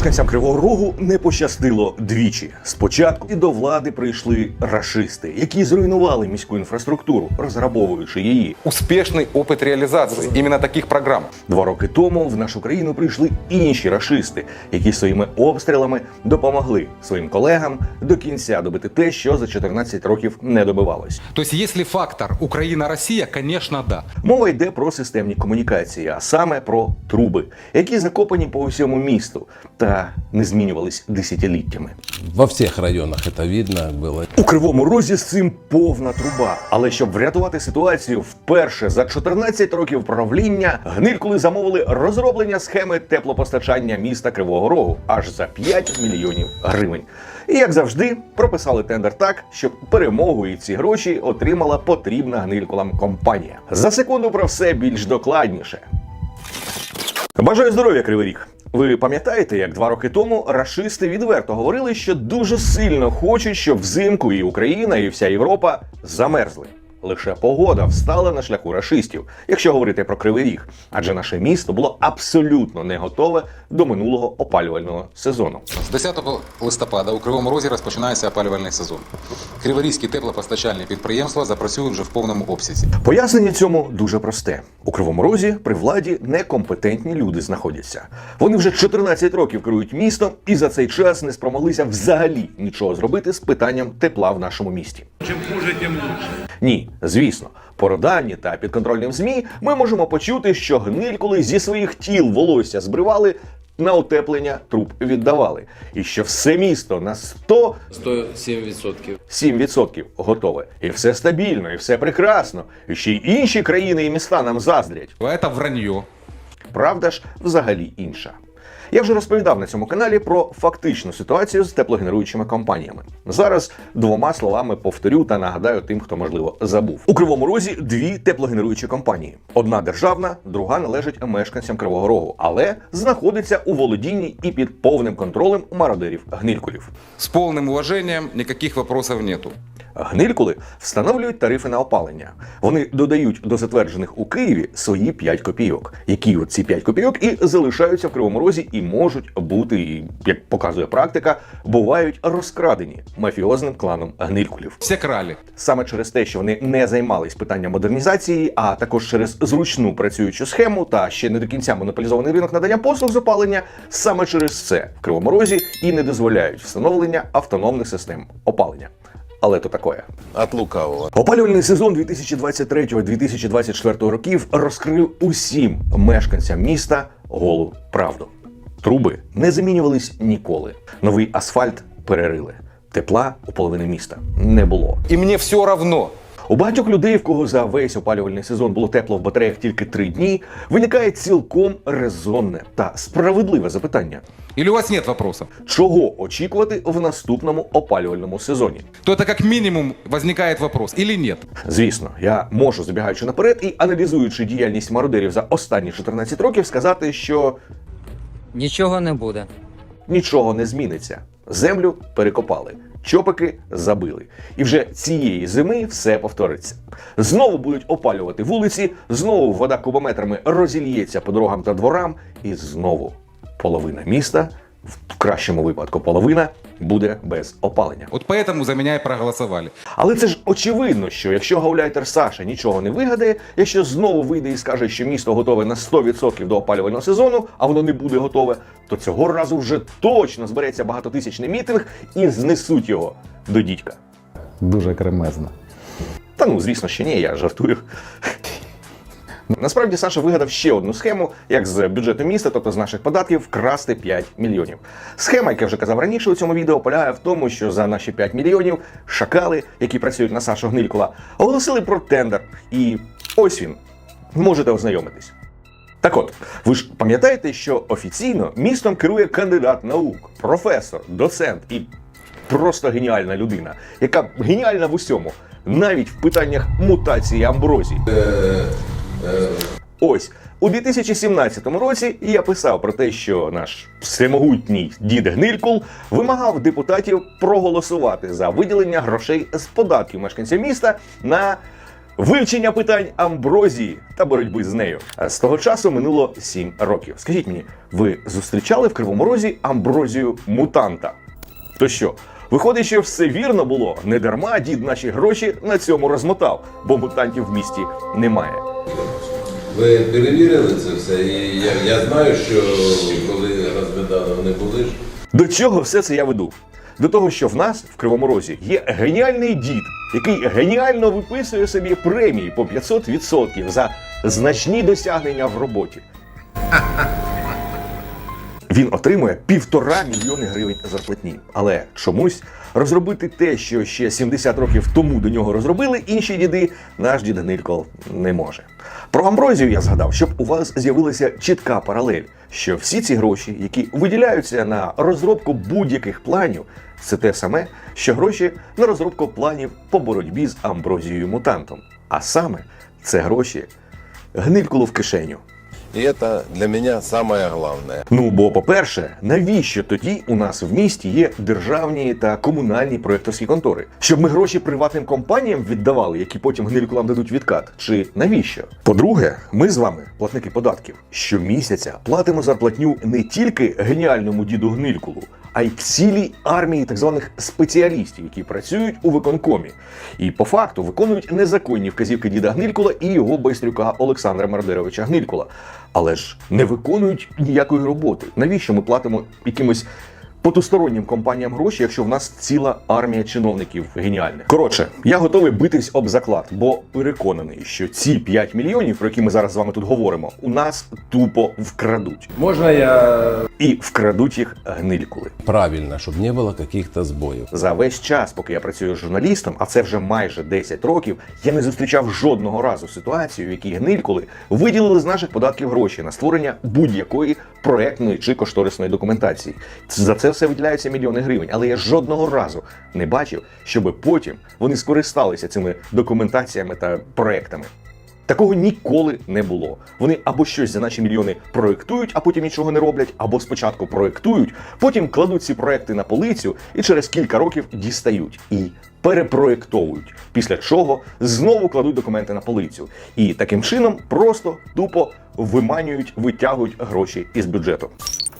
Мешканцям Кривого Рогу не пощастило двічі. Спочатку і до влади прийшли рашисти, які зруйнували міську інфраструктуру, розграбовуючи її. Успешный опыт реализации именно таких программ. Два роки тому в нашу країну прийшли інші рашисти, які своїми обстрілами допомогли своїм колегам до кінця добити те, що за 14 років не добивалось. То есть, если фактор Украина-Россия, конечно, да. Мова йде про системні комунікації, а саме про труби, які закопані по всьому місту та не змінювались десятиліттями. Во всех районах это видно было. У кривому розі з цим повна труба. Але щоб врятувати ситуацію, вперше за 14 років правління гнилькули замовили розроблення схеми теплопостачання міста Кривого Рогу аж за 5 мільйонів гривень. І як завжди, прописали тендер так, щоб перемогу і ці гроші отримала потрібна гнилькулам компанія. За секунду про все більш докладніше. Бажаю здоров'я, Кривий Ріг. Ви пам'ятаєте, як два роки тому рашисти відверто говорили, що дуже сильно хочуть, щоб взимку і Україна, і вся Європа замерзли. Лише погода встала на шляху рашистів, якщо говорити про Кривий Ріг, адже наше місто було абсолютно не готове до минулого опалювального сезону. З 10 листопада у Кривому Розі розпочинається опалювальний сезон. Криворізькі теплопостачальні підприємства запрацюють вже в повному обсязі. Пояснення цьому дуже просте: у Кривому Розі при владі некомпетентні люди знаходяться. Вони вже 14 років керують містом і за цей час не спромоглися взагалі нічого зробити з питанням тепла в нашому місті. Чем хуже, тем лучше. Ні, звісно, по роданні та підконтрольним змі ми можемо почути, що гнилькули зі своїх тіл волосся збривали. На утеплення труб віддавали, і що все місто на 100 107%. 7% готове. І все стабільно, і все прекрасно. І ще й інші країни і міста нам заздрять. А Это вранье. Правда ж взагалі інша. Я вже розповідав на цьому каналі про фактичну ситуацію з теплогенеруючими компаніями. Зараз двома словами повторю та нагадаю тим, хто можливо забув. У Кривому Розі дві теплогенеруючі компанії: одна державна, друга належить мешканцям Кривого Рогу, але знаходиться у володінні і під повним контролем мародерів гнилькулів. С полным уважением никаких вопросов нету. Гнилькули встановлюють тарифи на опалення. Вони додають до затверджених у Києві свої 5 копійок, які от ці 5 копійок і залишаються в Кривому Розі і можуть бути, як показує практика, бувають розкрадені мафіозним кланом гнилькулів. Все крали. Саме через те, що вони не займались питанням модернізації, а також через зручну працюючу схему та ще не до кінця монополізований ринок надання послуг з опалення, саме через це в Кривому Розі і не дозволяють встановлення автономних систем опалення. Але то такое. От лукавого. Опалювальний сезон 2023-2024 років розкрив усім мешканцям міста голу правду. Труби не замінювались ніколи. Новий асфальт перерили. Тепла у половини міста не було. И мне все равно. У багатьох людей, в кого за весь опалювальний сезон було тепло в батареях тільки три дні, виникає цілком резонне та справедливе запитання: Или у вас нет вопросов? чого очікувати в наступному опалювальному сезоні? То это как минимум возникает вопрос. Или нет? Звісно, я можу, забігаючи наперед і аналізуючи діяльність мародерів за останні 14 років, сказати, що Нічого не буде. нічого не зміниться. Землю перекопали, чопики забили. І вже цієї зими все повториться. Знову будуть опалювати вулиці, знову вода кубометрами розільється по дорогам та дворам, і знову половина міста, в кращому випадку половина, буде без опалення. Вот поэтому за меня и проголосовали. Але це ж очевидно, що якщо гауляйтер Саша нічого не вигадає, якщо знову вийде і скаже, що місто готове на 100% до опалювального сезону, а воно не буде готове, то цього разу вже точно збереться багатотисячний мітинг і знесуть його до дідька. Дуже кремезна. Та ну, звісно, ще ні, я жартую. Насправді Саша вигадав ще одну схему, як з бюджету міста, тобто з наших податків, вкрасти 5 мільйонів. Схема, як я вже казав раніше у цьому відео, полягає в тому, що за наші 5 мільйонів шакали, які працюють на Сашу Гнилькула, оголосили про тендер. І ось він. Можете ознайомитись. Так от, ви ж пам'ятаєте, що офіційно містом керує кандидат наук, професор, доцент і просто геніальна людина, яка геніальна в усьому, навіть в питаннях мутації амброзії. Ось у 2017 році я писав про те, що наш всемогутній дід Гнилькул вимагав депутатів проголосувати за виділення грошей з податків мешканцям міста на вивчення питань амброзії та боротьби з нею. З того часу минуло 7 років. Скажіть мені, ви зустрічали в Кривому Розі амброзію мутанта? То що? Виходить, що все вірно було. Не дарма дід наші гроші на цьому розмотав, бо мутантів в місті немає. Ви перевірили це все, і я, я знаю, що коли розглядали, вони були ж. До чого все це я веду? До того, що в нас в Кривому Розі є геніальний дід, який геніально виписує собі премії по 500% за значні досягнення в роботі. Він отримує півтора мільйони гривень зарплатні. Але чомусь розробити те, що ще 70 років тому до нього розробили інші діди, наш дід Гнилькол не може. Про амброзію я згадав, щоб у вас з'явилася чітка паралель, що всі ці гроші, які виділяються на розробку будь-яких планів, це те саме, що гроші на розробку планів по боротьбі з амброзією мутантом. А саме це гроші гнилькулу в кишеню. И це для мене самое головне. Ну бо, по-перше, навіщо тоді у нас в місті є державні та комунальні проєкторські контори? Щоб ми гроші приватним компаніям віддавали, які потім гнилькулам дадуть відкат? Чи навіщо? По-друге, ми з вами, платники податків, щомісяця платимо зарплатню не тільки геніальному діду гнилькулу, а й цілій армії так званих спеціалістів, які працюють у виконкомі, і по факту виконують незаконні вказівки діда Гнилькула і його байстрюка Олександра Мардеровича Гнилькула, але ж не виконують ніякої роботи. Навіщо ми платимо якимось потустороннім компаніям гроші, якщо в нас ціла армія чиновників геніальних? Коротше, я готовий битись об заклад, бо переконаний, що ці 5 мільйонів, про які ми зараз з вами тут говоримо, у нас тупо вкрадуть. Можна я І вкрадуть їх гнилькули. Правильно, чтобы не было каких-то сбоев. За весь час, поки я працюю журналістом, а це вже майже 10 років, я не зустрічав жодного разу ситуацію, в якій гнилькули виділили з наших податків гроші на створення будь-якої проектної чи кошторисної документації. За це все виділяються мільйони гривень, але я жодного разу не бачив, щоб потім вони скористалися цими документаціями та проектами. Такого ніколи не було. Вони або щось за наші мільйони проектують, а потім нічого не роблять, або спочатку проектують, потім кладуть ці проекти на полицю і через кілька років дістають і перепроектовують. Після чого знову кладуть документи на полицю. І таким чином просто тупо виманюють, витягують гроші із бюджету.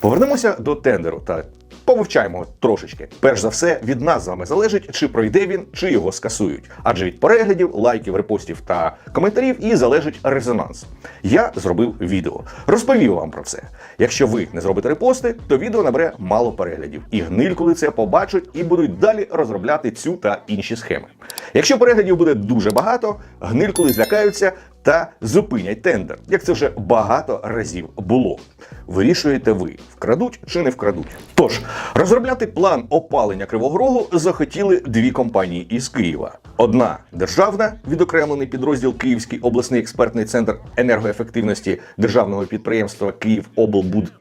Повернемося до тендеру та Повивчаємо трошечки. Перш за все, від нас з вами залежить, чи пройде він, чи його скасують. Адже від переглядів, лайків, репостів та коментарів і залежить резонанс. Я зробив відео, розповів вам про це. Якщо ви не зробите репости, то відео набере мало переглядів. І гнилькули це побачать і будуть далі розробляти цю та інші схеми. Якщо переглядів буде дуже багато, гнилькули злякаються та зупинять тендер, як це вже багато разів було. Вирішуєте ви, вкрадуть чи не вкрадуть. Тож розробляти план опалення Кривого Рогу захотіли дві компанії із Києва. Одна державна, відокремлений підрозділ Київський обласний експертний центр енергоефективності державного підприємства Київоблбуд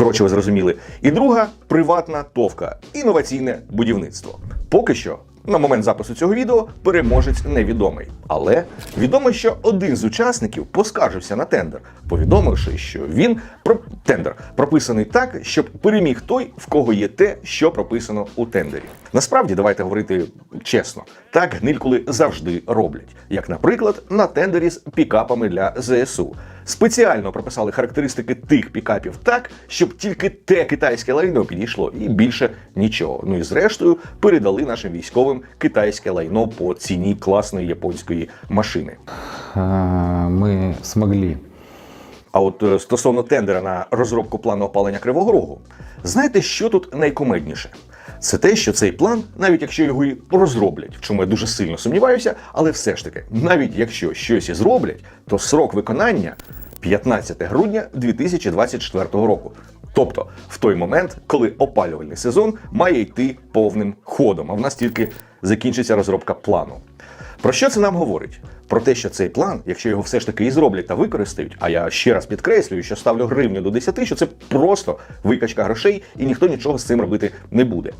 Коротше, ви зрозуміли. І друга приватна товка інноваційне будівництво. Поки що. На момент запису цього відео переможець невідомий. Але відомо, що один з учасників поскаржився на тендер, повідомивши, що він про тендер прописаний так, щоб переміг той, в кого є те, що прописано у тендері. Насправді, давайте говорити чесно, так гнилькули завжди роблять. Як, наприклад, на тендері з пікапами для ЗСУ. Спеціально прописали характеристики тих пікапів так, щоб тільки те китайське лайно підійшло, і більше нічого. Ну і зрештою передали нашим військовим китайське лайно по ціні класної японської машини. а, мы смогли А от е, стосовно тендера на розробку плану опалення Кривого Рогу, знаєте, що тут найкомедніше? Це те, що цей план, навіть якщо його і розроблять, в чому я дуже сильно сумніваюся, але все ж таки, навіть якщо щось і зроблять, то срок виконання 15 грудня 2024 року. Тобто в той момент, коли опалювальний сезон має йти повним ходом, а в нас тільки закінчиться розробка плану. Про що це нам говорить? Про те, що цей план, якщо його все ж таки і зроблять та використають, а я ще раз підкреслюю, що ставлю гривню до 10, що це просто викачка грошей, і ніхто нічого з цим робити не буде.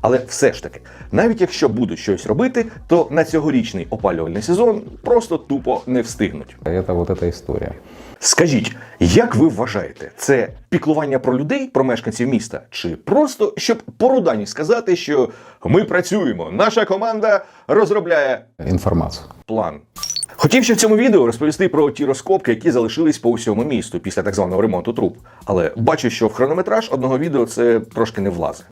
Але все ж таки, навіть якщо будуть щось робити, то на цьогорічний опалювальний сезон просто тупо не встигнуть. это вот эта история. Скажіть, як ви вважаєте, це піклування про людей, про мешканців міста, чи просто щоб по рудані сказати, що ми працюємо, наша команда розробляє информацию. план. Хотів ще в цьому відео розповісти про ті розкопки, які залишились по усьому місту після так званого ремонту труб. Але бачу, що в хронометраж одного відео це трошки не влазить.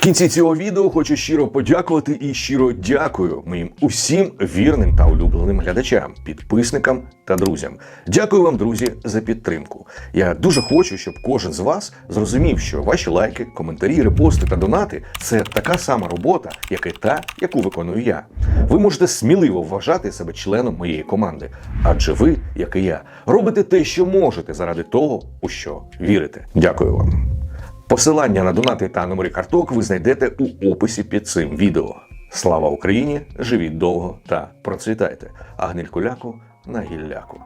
Кінці цього відео хочу щиро подякувати і щиро дякую моїм усім вірним та улюбленим глядачам, підписникам та друзям. Дякую вам, друзі, за підтримку. Я дуже хочу, щоб кожен з вас зрозумів, що ваші лайки, коментарі, репости та донати це така сама робота, як і та, яку виконую я. Ви можете сміливо вважати себе членом моєї команди, адже ви, як і я, робите те, що можете заради того, у що вірите. Дякую вам. Посилання на донати та номери карток ви знайдете у описі під цим відео. Слава Україні! Живіть довго та процвітайте! А гнилькуляку на гілляку.